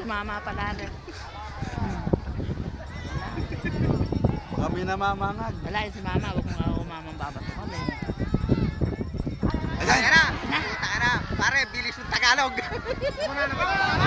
sumama pala rin. Kami namamangag. Wala yung si mama, huwag mong ako mamang babato kami. Ayan na. Puta ka na. Pare, bilis ng Tagalog. Muna naman. Na, ayan.